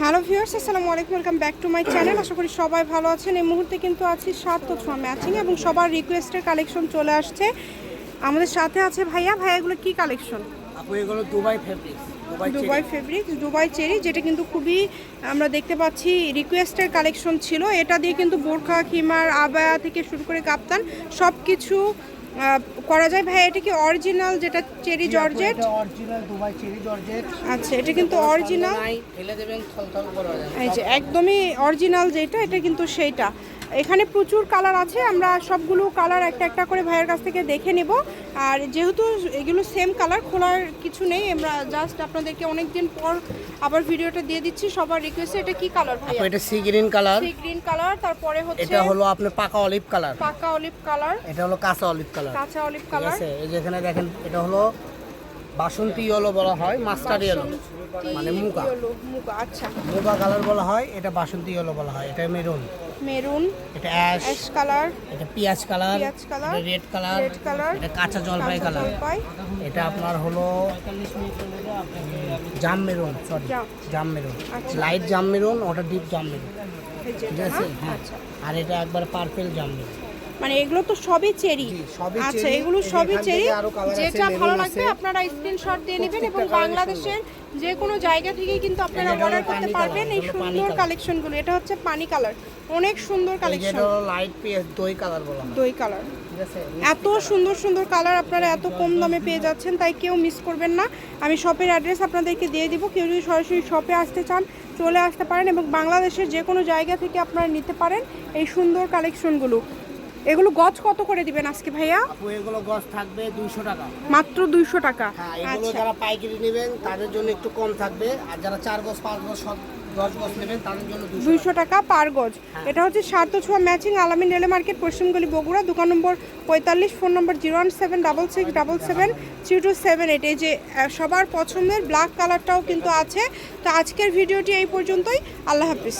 Hello viewers আসসালামু আলাইকুম welcome back to my channel. আশা করি সবাই ভালো আছেন। এই মুহূর্তে কিন্তু আছি সাত ছোঁয়া ম্যাচিং এবং সবার রিকোয়েস্টের কালেকশন চলে আসছে। আমাদের সাথে আছে ভাইয়া। ভাইয়া এগুলো কি কালেকশন এগুলো Dubai fabrics Dubai Dubai fabrics Dubai cherry যেটা কিন্তু খুবই আমরা দেখতে পাচ্ছি রিকোয়েস্টের কালেকশন ছিল। এটা দিয়ে কিন্তু বোরখা কিমার আবায়া থেকে শুরু করে কাপ্তান সব কিছু করা যায়? ভাই এটা কি অরিজিনাল যেটা cherry georgette original Dubai cherry georgette আচ্ছা এটা কিন্তু অরিজিনাল নাই ফেলে দেবেন থলথল করে যাবে। এই যে একদমই অরিজিনাল যেটা এটা কিন্তু সেইটা। এখানে প্রচুর কালার আছে আমরা সবগুলো কালার একটা একটা করে ভাইয়ের কাছ থেকে দেখে নেব। আর যেহেতু এগুলো সেম কালার খোলার কিছু নেই আমরা জাস্ট আপনাদেরকে অনেক দিন পর আবার ভিডিওটা দিয়ে দিচ্ছি সবার রিকোয়েস্টে এটা কি কালার আপু এটা sea green colour sea green colour তারপরে হচ্ছে এটা হলো আপনার পাকা অলিভ কালার পাকা অলিভ কালার এটা হলো কাঁচা অলিভ কালার কাঁচা অলিভ কালার আছে এই যে এখানে দেখেন এটা হলো বাসন্তী ইয়েলো বলা হয় মাস্টার ইয়েলো মানে মুগা। আচ্ছা। মুগা কালার বলা হয় এটা বাসন্তী ইয়েলো বলা হয় এটা মেরুন মেরুন এটা অ্যাশ অ্যাশ কালার এটা পেঁয়াজ কালার পেঁয়াজ colour, red colour red colour, এটা কাঁচা জলপাই কালার এটা আপনার হলো জাম মেরুন সরি জাম। মেরুন আচ্ছা। লাইট জাম মেরুন ওটা ডিপ জাম মেরুন ঠিক আছে? হ্যাঁ? হ্যাঁ। আচ্ছা। আর এটা একবার পার্পেল জাম মেরুন মানে এগুলো তো সবই চেরি। আচ্ছা এগুলো সবই চেরি। যেটা ভালো লাগবে আপনারা স্ক্রিনশট দিয়ে নেবেন এবং বাংলাদেশের যে কোনো জায়গা থেকে কিন্তু আপনারা অর্ডার করতে পারবেন এই সুন্দর। কালেকশনগুলো এটা হচ্ছে পানি কালার অনেক সুন্দর কালেকশন লাইট দই কালার বলা দই কালার এত সুন্দর সুন্দর কালার আপনারা এত কম দামে পেয়ে যাচ্ছেন তাই কেউ মিস করবেন না। আমি শপের অ্যাড্রেস আপনাদেরকে দিয়ে দিব। কেউ যদি সরাসরি শপে আসতে চান চলে আসতে পারেন এবং বাংলাদেশের যে কোনো জায়গা থেকে আপনারা নিতে পারেন এই সুন্দর কালেকশনগুলো এগুলো গজ কত করে দিবেন আজকে ভাইয়া? আপু এগুলো গছ থাকবে দুইশো টাকা। মাত্র দুইশো টাকা। হ্যাঁ এগুলো আচ্ছা। যারা পাইকারি নেবেন তাদের জন্য একটু কম থাকবে। আর যারা চার গছ পাঁচ গছ সব গছ দুশো দুইশো টাকা। পার গজ হ্যাঁ। এটা হচ্ছে সার্থ ছোঁয়া ম্যাচিং আলামিন রেলে মার্কেট পশ্চিমগলি বগুড়া দোকান নম্বর পঁয়তাল্লিশ phone number zero one seven double six double seven three two seven eight. এই যে সবার পছন্দের ব্ল্যাক কালারটাও কিন্তু আছে। তো আজকের ভিডিওটি এই পর্যন্তই। আল্লাহ হাফিজ।